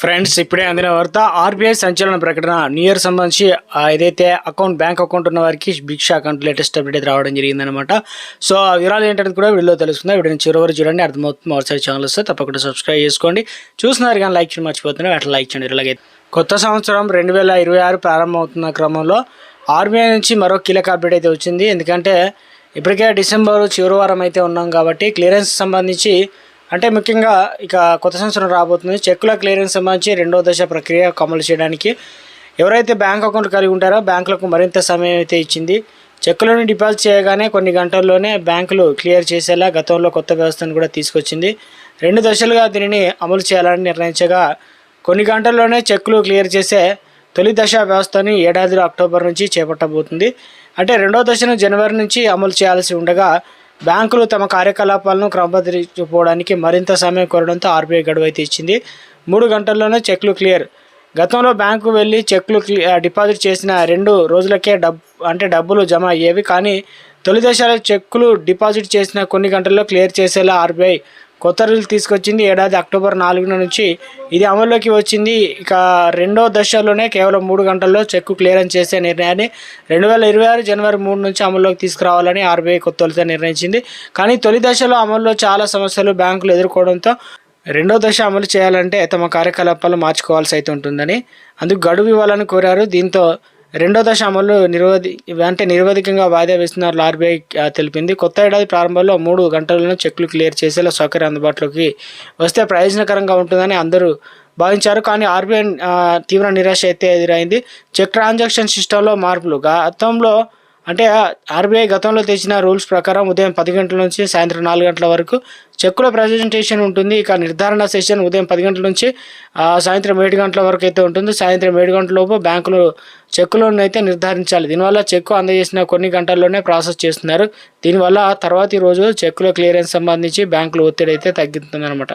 Friends ఇప్పుడే అందిన వార్త ఆర్బీఐ సంచలన ప్రకటన. న్యూ ఇయర్ సంబంధించి ఏదైతే అకౌంట్ బ్యాంక్ అకౌంట్ ఉన్న వారికి big shock account latest update అయితే రావడం జరిగిందనమాట సో ఆ వివరాలు ఏంటనేది కూడా వీడియోలో తెలుస్తుంది. వీడియోని చివరి చూడండి. అర్థమవుతుంది మరోసారి ఛానల్ వస్తే తప్పకుండా సబ్స్క్రైబ్ చేసుకోండి. చూస్తున్నారు కానీ లైక్ చేయడం మర్చిపోతున్నారు. అట్లా లైక్ చేయండి. ఇలాగే కొత్త సంవత్సరం రెండు వేల ఇరవై ఆరు ప్రారంభమవుతున్న క్రమంలో ఆర్బీఐ నుంచి మరో కీలక అప్డేట్ అయితే వచ్చింది. ఎందుకంటే ఇప్పటికే డిసెంబర్ చివరి వారం అయితే ఉన్నాం కాబట్టి క్లియరెన్స్ సంబంధించి అంటే ముఖ్యంగా ఇక కొత్త సంవత్సరం రాబోతుంది. చెక్కుల క్లియరెన్స్ సంబంధించి రెండో దశ ప్రక్రియ అమలు చేయడానికి ఎవరైతే బ్యాంక్ అకౌంట్ కలిగి ఉంటారో బ్యాంకులకు మరింత సమయం అయితే ఇచ్చింది. చెక్కులను డిపాజిట్ చేయగానే కొన్ని గంటల్లోనే బ్యాంకులు క్లియర్ చేసేలా గతంలో కొత్త వ్యవస్థను కూడా తీసుకొచ్చింది. రెండు దశలుగా దీనిని అమలు చేయాలని నిర్ణయించగా కొన్ని గంటల్లోనే చెక్కులు క్లియర్ చేసే తొలి దశ వ్యవస్థని ఏడాదిలో అక్టోబర్ నుంచి చేపట్టబోతుంది. అంటే రెండో దశను జనవరి నుంచి అమలు చేయాల్సి ఉండగా బ్యాంకులు తమ కార్యకలాపాలను క్రమబద్ధీకరించుకోవడానికి మరింత సమయం కోరడంతో ఆర్బీఐ గడువు అయితే ఇచ్చింది మూడు గంటల్లోనే చెక్లు క్లియర్. గతంలో బ్యాంకు వెళ్ళి చెక్లు డిపాజిట్ చేసిన రెండు రోజులకే డబ్ అంటే డబ్బులు జమ అయ్యేవి కానీ తొలి దశలో చెక్కులు డిపాజిట్ చేసిన కొన్ని గంటల్లో క్లియర్ చేసేలా ఆర్బీఐ కొత్త రూల్ తీసుకొచ్చింది ఏడాది అక్టోబర్ నాలుగున నుంచి. ఇది అమల్లోకి వచ్చింది. ఇక రెండో దశలోనే కేవలం మూడు గంటల్లో చెక్కు క్లియరెన్స్ చేసే నిర్ణయాన్ని రెండు వేల ఇరవై ఆరు జనవరి మూడు నుంచి అమల్లోకి తీసుకురావాలని ఆర్బీఐ కొత్త తొలిత నిర్ణయించింది. కానీ తొలి దశలో అమల్లో చాలా సమస్యలు బ్యాంకులు ఎదుర్కోవడంతో రెండో దశ అమలు చేయాలంటే తమ కార్యకలాపాలు మార్చుకోవాల్సి అయితే ఉంటుందని అందుకు గడువు ఇవ్వాలని కోరారు. దీంతో రెండో దశ అమలు నిరోధి అంటే నిరవధికంగా వాయిదా వేస్తున్నారు ఆర్బీఐ తెలిపింది. కొత్త ఏడాది ప్రారంభంలో మూడు గంటలను చెక్లు క్లియర్ చేసేలా సౌకర్యం అందుబాటులోకి వస్తే ప్రయోజనకరంగా ఉంటుందని అందరూ భావించారు. కానీ ఆర్బీఐ తీవ్ర నిరాశ అయితే ఎదురైంది. చెక్ ట్రాన్సాక్షన్ సిస్టంలో మార్పులు. గతంలో అంటే ఆర్బీఐ గతంలో తెచ్చిన రూల్స్ ప్రకారం ఉదయం పది గంటల నుంచి సాయంత్రం నాలుగు గంటల వరకు చెక్కుల ప్రజెంటేషన్ ఉంటుంది. ఇక నిర్ధారణ సెషన్ ఉదయం పది గంటల నుంచి సాయంత్రం ఏడు గంటల వరకు అయితే ఉంటుంది. సాయంత్రం ఏడు గంటల లోపు బ్యాంకులు చెక్కులను అయితే నిర్ధారించాలి. దీనివల్ల చెక్కు అందజేసిన కొన్ని గంటల్లోనే ప్రాసెస్ చేస్తున్నారు. దీనివల్ల తర్వాతి రోజు చెక్కుల క్లియరెన్స్ సంబంధించి బ్యాంకుల ఒత్తిడి అయితే తగ్గుతుందన్నమాట.